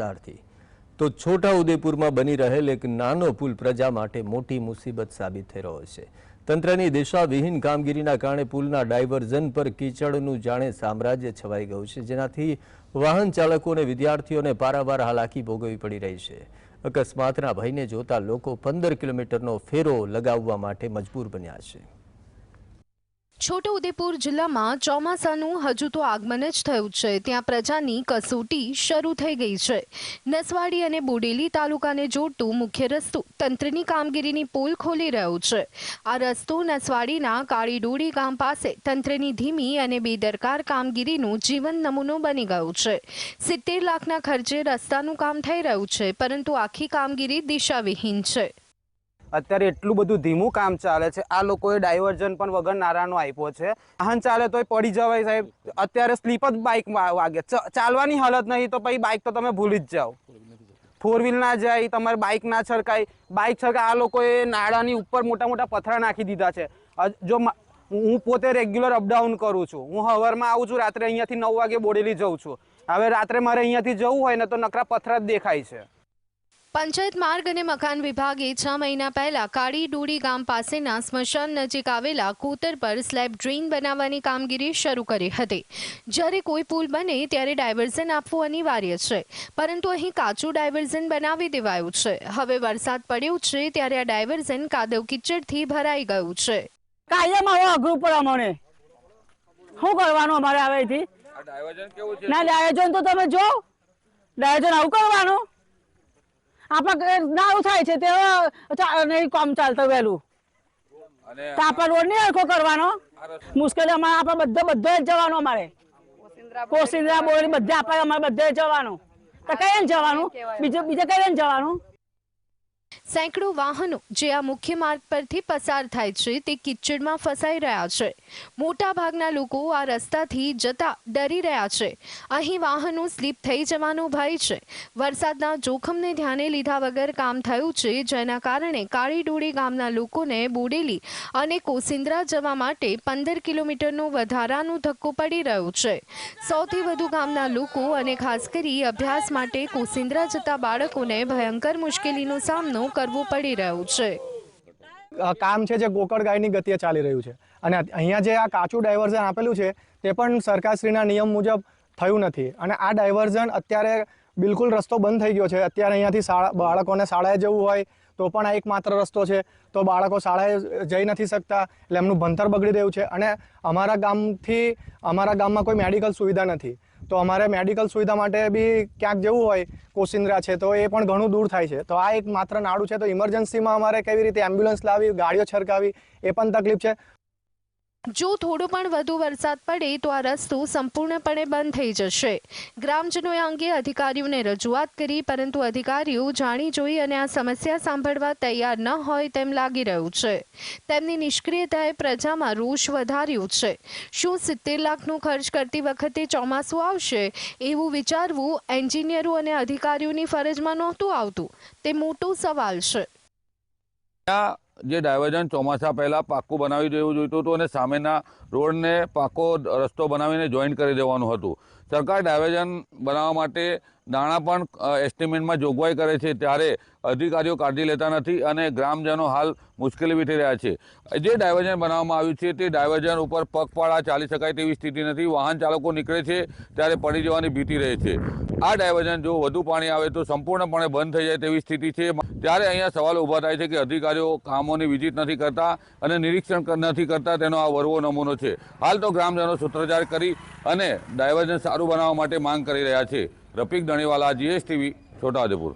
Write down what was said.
વિસ્તારથી. તો છોટા ઉદેપુરમાં બની રહેલ એક નાનો પુલ પ્રજા માટે મોટી મુસીબત સાબિત થઈ રહ્યો છે. તંત્રની દિશાવિહીન કામગીરીના કારણે પુલના ડાયવર્ઝન પર કીચડનું જાણે સામ્રાજ્ય છવાઈ ગયું છે, જેનાથી વાહન ચાલકો અને વિદ્યાર્થીઓને પારાવાર હાલાકી ભોગવવી પડી રહી છે. અકસ્માતના ભયને જોતા લોકો પંદર કિલોમીટરનો ફેરો લગાવવા માટે મજબૂર બન્યા છે. છોટાઉદેપુર જિલ્લામાં ચોમાસાનું હજુ તો આગમન જ થયું છે. ત્યાં પ્રજાની કસોટી શરૂ થઈ ગઈ છે. નસવાડી અને બોડેલી તાલુકાને જોડતું મુખ્ય રસ્તો તંત્રની કામગીરીની પોલ ખોલી રહ્યો છે. આ રસ્તો નસવાડીના કાળીડોડી ગામ પાસે તંત્રની ધીમી અને બેદરકાર કામગીરીનું જીવન નમૂનો બની ગયું છે. સિત્તેર લાખના ખર્ચે રસ્તાનું કામ થઈ રહ્યું છે, પરંતુ આખી કામગીરી દિશાવિહીન છે. અત્યારે એટલું બધું ધીમું કામ ચાલે છે. આ લોકોએ ડાયવર્ઝન પણ વગર નારાનો આપ્યો છે. વાહન ચાલે તોય પડી જવાય સાહેબ. અત્યારે સ્લીપ જ બાઇક વાગે. ચાલવાની હાલત નહીં તો પછી બાઇક તો તમે ભૂલી જ જાઓ. ફોર વ્હીલ ના જાય, તમારે બાઇક ના છરકાય બાઇક છરકાય આ લોકોએ નાળાની ઉપર મોટા મોટા પથરા નાખી દીધા છે. જો હું પોતે રેગ્યુલર અપડાઉન કરું છું. હું હવારમાં આવું છું, રાત્રે અહીંયાથી નવ વાગે બોડેલી જઉં છું. હવે રાત્રે મારે અહીંયાથી જવું હોય ને તો નકરા પથરા જ દેખાય છે. પંચાયત માર્ગ અને મકાન વિભાગે છ મહિના પહેલા કાળી ડોડી ગામ પાસેના સ્મશાન નજીક આવેલા કોતર પર સ્લેબ ડ્રેઇન બનાવવાની કામગીરી શરૂ કરી હતી. જ્યારે કોઈ પુલ બને ત્યારે ડાયવર્ઝન આપવું અનિવાર્ય છે પરંતુ અહીં કાચું ડાયવર્ઝન બનાવી દેવાયું છે. હવે વરસાદ પડ્યો છે ત્યારે આ ડાયવર્ઝન કાદવ કિચડથી ભરાઈ ગયું છે. કાયમ હવે અઘરું પડે અમને શું કરવાનું અમારે આવે અહીંથી ના ડાયવર્ઝન તો તમે જો. ડાયવર્ઝન આવું કરવાનું? આપણે ના થાય છે તે નહીં કામ ચાલતું વહેલું. તો આપણે રોડ નહીં હરખો કરવાનો? મુશ્કેલી અમારે આપણે બધે બધે જ જવાનું અમારે. કોસિંદ્રા બોરી બધે આપણે અમારે બધે જવાનું. તો કઈ જવાનું? બીજે બીજે કઈ જવાનું? સેંકડો વાહનો જે આ મુખ્ય માર્ગ પરથી પસાર થાય છે તે કિચડમાં ફસાઈ રહ્યા છે. મોટા ભાગના લોકો આ રસ્તાથી જતા ડરી રહ્યા છે. અહીં વાહનો સ્લીપ થઈ જવાનો ભય છે. વરસાદના જોખમને ધ્યાને લીધા વગર કામ થયું છે, જેના કારણે કાળીડોળી ગામના લોકોને બોડેલી અને કોસિંદ્રા જવા માટે પંદર કિલોમીટરનો વધારાનો ધક્કો પડી રહ્યો છે. સૌથી વધુ ગામના લોકો અને ખાસ કરી અભ્યાસ માટે કોસિંદ્રા જતા બાળકોને ભયંકર મુશ્કેલીનો સામનો કરવો પડી રહ્યું છે. કામ છે જે ગોકળ ગાયની ગતિએ ચાલી રહ્યું છે. અને અહીંયા જે આ કાચું ડાયવર્ઝન આપેલું છે, તે પણ સરકારશ્રીના નિયમ મુજબ થયું નથી. અને આ ડાયવર્ઝન અત્યારે બિલકુલ રસ્તો બંધ થઈ ગયો છે. અત્યારે અહીંયાથી શાળા, બાળકોને શાળાએ જવું હોય, તો પણ આ એકમાત્ર રસ્તો છે. તો બાળકો શાળાએ જઈ નથી શકતા, એટલે એમનું ભણતર બગડી રહ્યું છે. અને અમારા ગામથી, અમારા ગામમાં કોઈ મેડિકલ સુવિધા નથી. તો અમારે મેડિકલ સુવિધા માટે બી ક્યાંક જવું હોય, કોશિંદ્રા છે, તો એ પણ ઘણું દૂર થાય છે. તો આ એક માત્ર નાડું છે, તો ઇમરજન્સીમાં અમારે કેવી રીતે એમ્બ્યુલન્સ લાવી, ગાડીઓ છરકાવી, એ પણ તકલીફ છે. જો થોડો પણ વધુ વરસાદ પડે તો આ રસ્તો સંપૂર્ણપણે બંધ થઈ જશે. ગ્રામજનોએ અંગે અધિકારીઓને રજૂઆત કરી, પરંતુ અધિકારીઓ જાણી જોઈ અને આ સમસ્યા સાંભળવા તૈયાર ન હોય તેમ લાગી રહ્યું છે. તેમની નિષ્ક્રિયતાએ પ્રજામાં રોષ વધાર્યો છે. શું સિત્તેર લાખનો ખર્ચ કરતી વખતે ચોમાસું આવશે? એવું વિચારવું એન્જિનિયરો અને અધિકારીઓની ફરજમાં નહોતું આવતું. તે મોટો સવાલ છે. જે ડાયવર્ઝન ચોમાસા પહેલાં પાક્કું બનાવી દેવું જોઈતું હતું અને સામેના રોડને પાકો રસ્તો બનાવીને જોઈન્ટ કરી દેવાનું હતું. સરકાર ડાયવર્ઝન બનાવવા માટે નાણાં પણ એસ્ટિમેટમાં જોગવાઈ કરે છે. ત્યારે અધિકારીઓ કાળજી લેતા નથી અને ગ્રામજનો હાલ મુશ્કેલી વેઠી રહ્યા છે. જે ડાયવર્ઝન બનાવવામાં આવ્યું છે તે ડાયવર્ઝન ઉપર પગપાળા ચાલી શકાય તેવી સ્થિતિ નથી. વાહન ચાલકો નીકળે છે ત્યારે પડી જવાની ભીતિ રહે છે. આ ડાયવર્ઝન જો વધુ પાણી આવે તો સંપૂર્ણપણે બંધ થઈ જાય તેવી સ્થિતિ છે. ત્યારે અહીંયા સવાલ ઊભા થાય છે કે અધિકારીઓ કામોની વિઝિટ નથી કરતા અને નિરીક્ષણ નથી કરતા તેનો આ વરવો નમૂનો છે. હાલ તો ગ્રામજનો સૂત્રોચ્ચાર કરી અને ડાયવર્ઝન સારું બનાવવા માટે માંગ કરી રહ્યા છે. રફીક દણીવાલા જીએસટીવી, છોટાઉદેપુર.